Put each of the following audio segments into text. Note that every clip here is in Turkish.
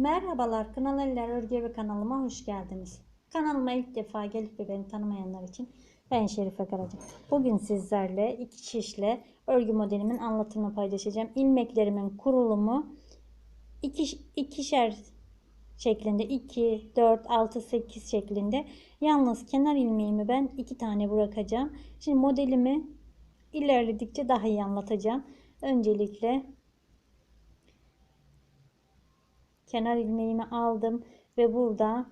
Merhabalar Kınal Eller Örgü ve kanalıma hoş geldiniz. Kanalıma ilk defa gelip ve beni tanımayanlar için ben Şerife Karaca. Bugün sizlerle iki şişle örgü modelimin anlatımını paylaşacağım. İlmeklerimin kurulumu iki, ikişer şeklinde 2, 4, 6, 8 şeklinde. Yalnız kenar ilmeğimi ben iki tane bırakacağım. Şimdi modelimi ilerledikçe daha iyi anlatacağım. Öncelikle kenar ilmeğimi aldım ve burada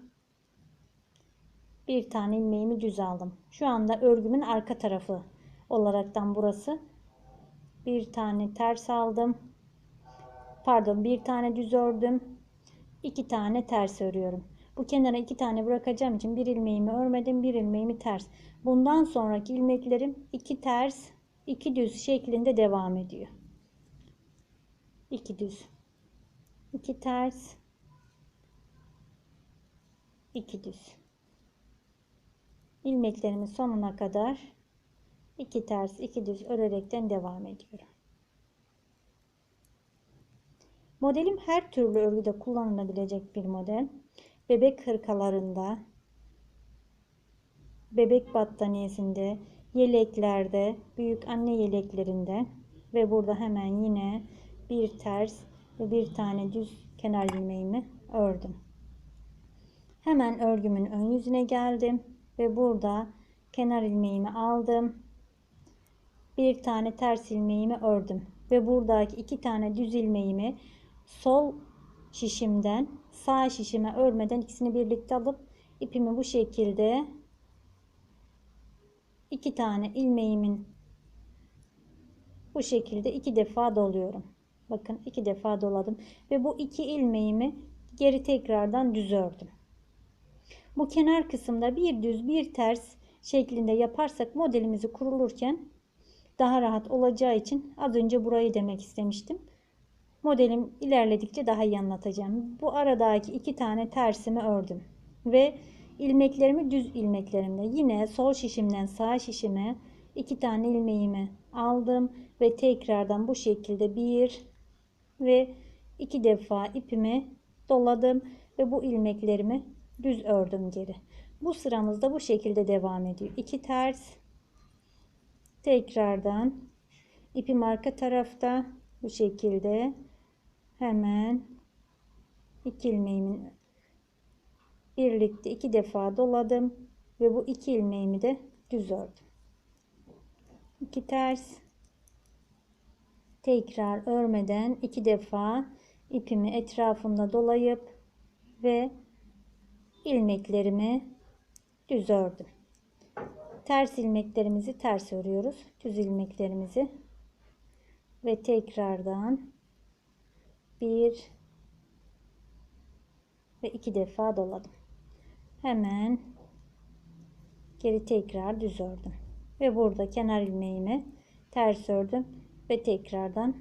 bir tane ilmeğimi düz aldım. Şu anda örgümün arka tarafı olaraktan burası. Bir tane ters aldım. Pardon bir tane düz ördüm. iki tane ters örüyorum. Bu kenara iki tane bırakacağım için bir ilmeğimi örmedim, bir ilmeğimi ters. Bundan sonraki ilmeklerim iki ters, iki düz şeklinde devam ediyor. İki düz. 2 ters. 2 düz. İlmeklerimin sonuna kadar 2 ters 2 düz örerekten devam ediyorum. Modelim her türlü örgüde kullanılabilecek bir model. Bebek hırkalarında bebek battaniyesinde yeleklerde büyük anne yeleklerinde ve burada hemen yine bir ters ve bir tane düz kenar ilmeğimi ördüm. Hemen örgümün ön yüzüne geldim ve burada kenar ilmeğimi aldım. Bir tane ters ilmeğimi ördüm ve buradaki iki tane düz ilmeğimi sol şişimden sağ şişime örmeden ikisini birlikte alıp ipimi bu şekilde iki tane ilmeğimin bu şekilde iki defa doluyorum. Bakın iki defa doladım ve bu iki ilmeğimi geri tekrardan düz ördüm. Bu kenar kısımda bir düz bir ters şeklinde yaparsak modelimizi kurulurken daha rahat olacağı için az önce burayı demek istemiştim. Modelim ilerledikçe daha iyi anlatacağım. Bu aradaki iki tane tersimi ördüm ve ilmeklerimi düz ilmeklerimle yine sol şişimden sağ şişime iki tane ilmeğimi aldım ve tekrardan bu şekilde bir ve iki defa ipimi doladım ve bu ilmeklerimi düz ördüm geri. Bu sıramızda bu şekilde devam ediyor. 2 ters tekrardan ipim arka tarafta bu şekilde hemen iki ilmeğimin birlikte iki defa doladım ve bu iki ilmeğimi de düz ördüm. 2 ters tekrar örmeden iki defa ipimi etrafında dolayıp ve ilmeklerimi düz ördüm. Ters ilmeklerimizi ters örüyoruz. Düz ilmeklerimizi ve tekrardan bir ve iki defa doladım. Hemen geri tekrar düz ördüm. Ve burada kenar ilmeğimi ters ördüm ve tekrardan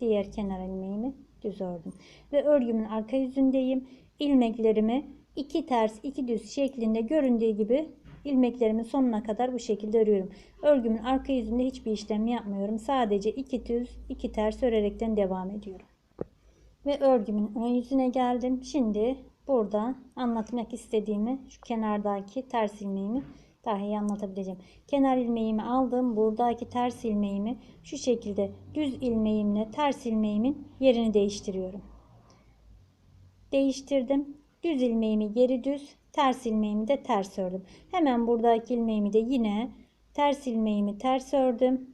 diğer kenar ilmeğimi düz ördüm. Ve örgümün arka yüzündeyim. İlmeklerimi iki ters iki düz şeklinde göründüğü gibi ilmeklerimin sonuna kadar bu şekilde örüyorum. Örgümün arka yüzünde hiçbir işlem yapmıyorum. Sadece iki düz iki ters örerekten devam ediyorum. Ve örgümün ön yüzüne geldim. Şimdi burada anlatmak istediğimi şu kenardaki ters ilmeğimi daha iyi anlatabileceğim. Kenar ilmeğimi aldım. Buradaki ters ilmeğimi şu şekilde düz ilmeğimle ters ilmeğimin yerini değiştiriyorum. Değiştirdim. Düz ilmeğimi geri düz, ters ilmeğimi de ters ördüm. Hemen buradaki ilmeğimi de yine ters ilmeğimi ters ördüm.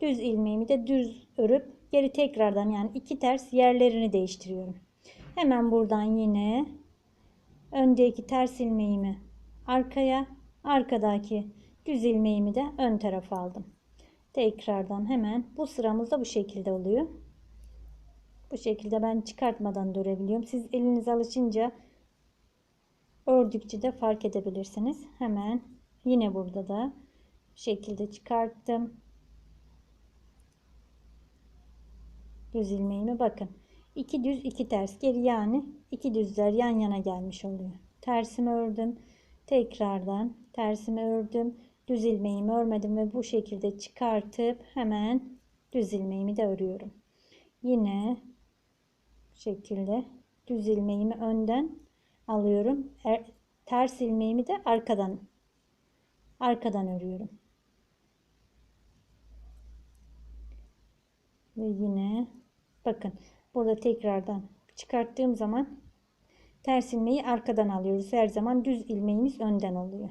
Düz ilmeğimi de düz örüp geri tekrardan yani iki ters yerlerini değiştiriyorum. Hemen buradan yine öndeki ters ilmeğimi arkaya arkadaki düz ilmeğimi de ön tarafa aldım. Tekrardan hemen bu sıramızda bu şekilde oluyor. Bu şekilde ben çıkartmadan da örebiliyorum. Siz eliniz alışınca ördükçe de fark edebilirsiniz. Hemen yine burada da şekilde çıkarttım. Düz ilmeğimi bakın. 2 düz 2 ters geri yani iki düzler yan yana gelmiş oluyor. Tersimi ördüm tekrardan tersimi ördüm düz ilmeğimi örmedim ve bu şekilde çıkartıp hemen düz ilmeğimi de örüyorum yine şekilde düz ilmeğimi önden alıyorum. Er, ters ilmeğimi de arkadan arkadan örüyorum. Ve yine bakın burada tekrardan çıkarttığım zaman ters ilmeği arkadan alıyoruz. Her zaman düz ilmeğimiz önden oluyor.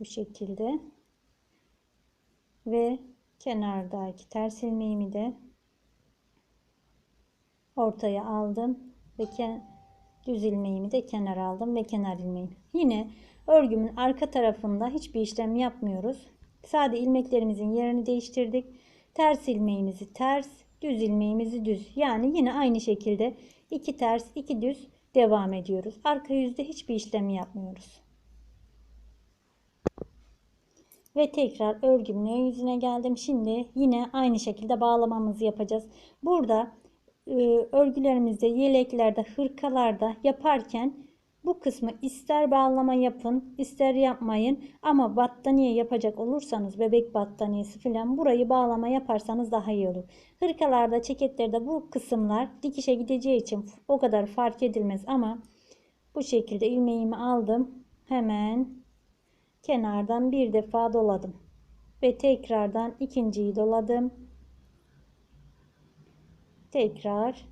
Bu şekilde. Ve kenardaki ters ilmeğimi de ortaya aldım ve düz ilmeğimi de kenara aldım ve kenar ilmeğimi. Yine örgümün arka tarafında hiçbir işlem yapmıyoruz. Sade ilmeklerimizin yerini değiştirdik. Ters ilmeğimizi ters, düz ilmeğimizi düz. Yani yine aynı şekilde iki ters, iki düz devam ediyoruz. Arka yüzde hiçbir işlemi yapmıyoruz. Ve tekrar örgümün ön yüzüne geldim. Şimdi yine aynı şekilde bağlamamızı yapacağız. Burada e, örgülerimizde, yeleklerde, hırkalarda yaparken bu kısmı ister bağlama yapın, ister yapmayın ama battaniye yapacak olursanız bebek battaniyesi falan burayı bağlama yaparsanız daha iyi olur. Hırkalarda, ceketlerde bu kısımlar dikişe gideceği için o kadar fark edilmez ama bu şekilde ilmeğimi aldım. Hemen kenardan bir defa doladım ve tekrardan ikinciyi doladım tekrar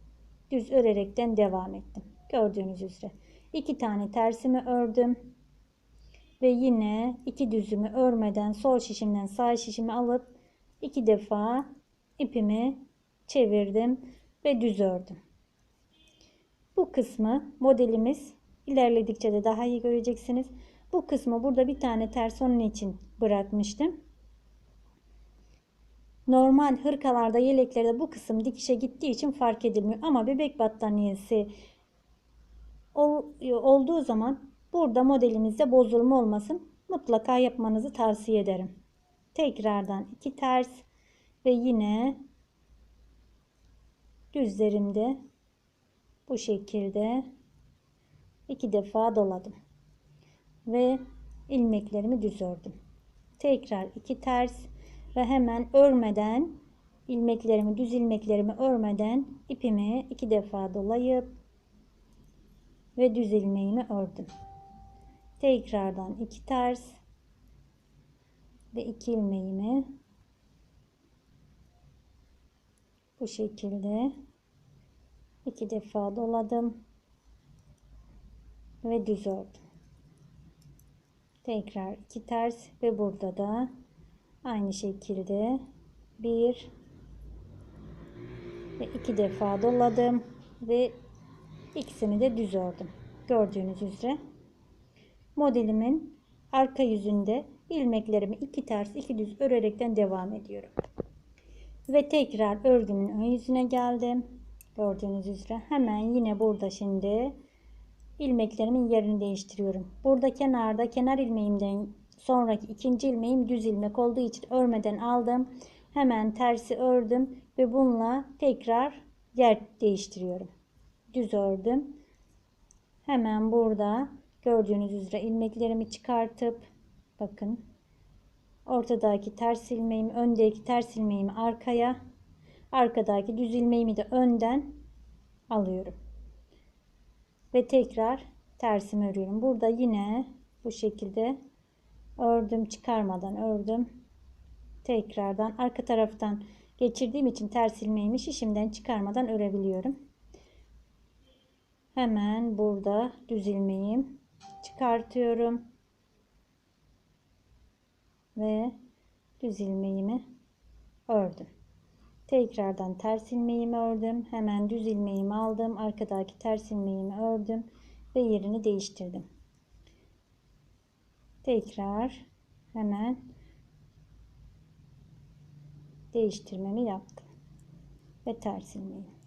düz örerekten devam ettim. Gördüğünüz üzere iki tane tersimi ördüm ve yine iki düzümü örmeden sol şişimden sağ şişimi alıp iki defa ipimi çevirdim ve düz ördüm. Bu kısmı modelimiz ilerledikçe de daha iyi göreceksiniz. Bu kısmı burada bir tane ters onun için bırakmıştım. Normal hırkalarda, yeleklerde bu kısım dikişe gittiği için fark edilmiyor. Ama bebek battaniyesi olduğu zaman burada modelimizde bozulma olmasın. Mutlaka yapmanızı tavsiye ederim. Tekrardan iki ters ve yine düzlerimde bu şekilde iki defa doladım. Ve ilmeklerimi düz ördüm. Tekrar iki ters ve hemen örmeden ilmeklerimi düz ilmeklerimi örmeden ipimi iki defa dolayıp ve düz ilmeğimi ördüm. Tekrardan iki ters ve iki ilmeğimi bu şekilde iki defa doladım ve düz ördüm. Tekrar iki ters ve burada da aynı şekilde bir ve iki defa doladım ve ikisini de düz ördüm. Gördüğünüz üzere modelimin arka yüzünde ilmeklerimi iki ters iki düz örerekten devam ediyorum. Ve tekrar örgümün ön yüzüne geldim. Gördüğünüz üzere hemen yine burada şimdi ilmeklerimin yerini değiştiriyorum. Burada kenarda kenar ilmeğimden sonraki ikinci ilmeğim düz ilmek olduğu için örmeden aldım. Hemen tersi ördüm ve bununla tekrar yer değiştiriyorum. Düz ördüm. Hemen burada gördüğünüz üzere ilmeklerimi çıkartıp bakın ortadaki ters ilmeğimi öndeki ters ilmeğimi arkaya arkadaki düz ilmeğimi de önden alıyorum. Ve tekrar tersimi örüyorum. Burada yine bu şekilde ördüm çıkarmadan ördüm tekrardan arka taraftan geçirdiğim için ters ilmeğimi şişimden çıkarmadan örebiliyorum hemen burada düz ilmeğim çıkartıyorum. Ve düz ilmeğimi ördüm. Tekrardan ters ilmeğimi ördüm. Hemen düz ilmeğimi aldım. Arkadaki ters ilmeğimi ördüm ve yerini değiştirdim. Tekrar hemen değiştirmemi yaptım. Ve ters ilmeği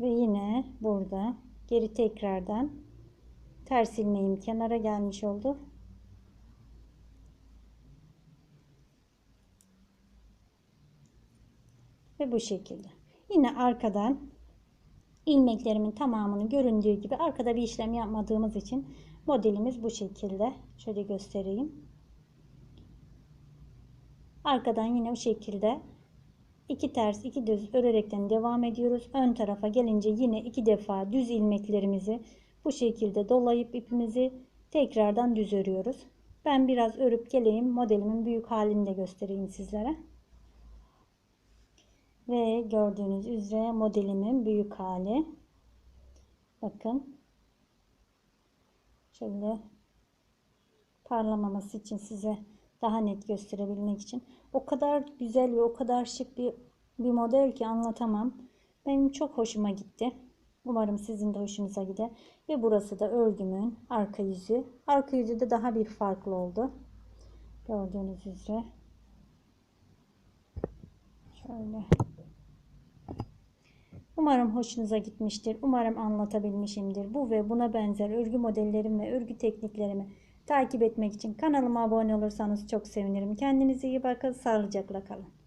ve yine burada geri tekrardan ters ilmeğim kenara gelmiş oldu Ve bu şekilde. Yine arkadan ilmeklerimin tamamını göründüğü gibi arkada bir işlem yapmadığımız için modelimiz bu şekilde. Şöyle göstereyim. Arkadan yine bu şekilde iki ters iki düz örerekten devam ediyoruz. Ön tarafa gelince yine iki defa düz ilmeklerimizi bu şekilde dolayıp ipimizi tekrardan düz örüyoruz. Ben biraz örüp geleyim. Modelimin büyük halini de göstereyim sizlere. Ve gördüğünüz üzere modelimin büyük hali. Bakın. Şöyle parlamaması için size daha net gösterebilmek için. O kadar güzel ve o kadar şık bir, bir model ki anlatamam. Benim çok hoşuma gitti. Umarım sizin de hoşunuza gider. Ve burası da örgümün arka yüzü. Arka yüzü de daha bir farklı oldu. Gördüğünüz üzere. Şöyle. Umarım hoşunuza gitmiştir. Umarım anlatabilmişimdir. Bu ve buna benzer örgü modellerim ve örgü tekniklerimi takip etmek için kanalıma abone olursanız çok sevinirim. Kendinize iyi bakın. Sağlıcakla kalın.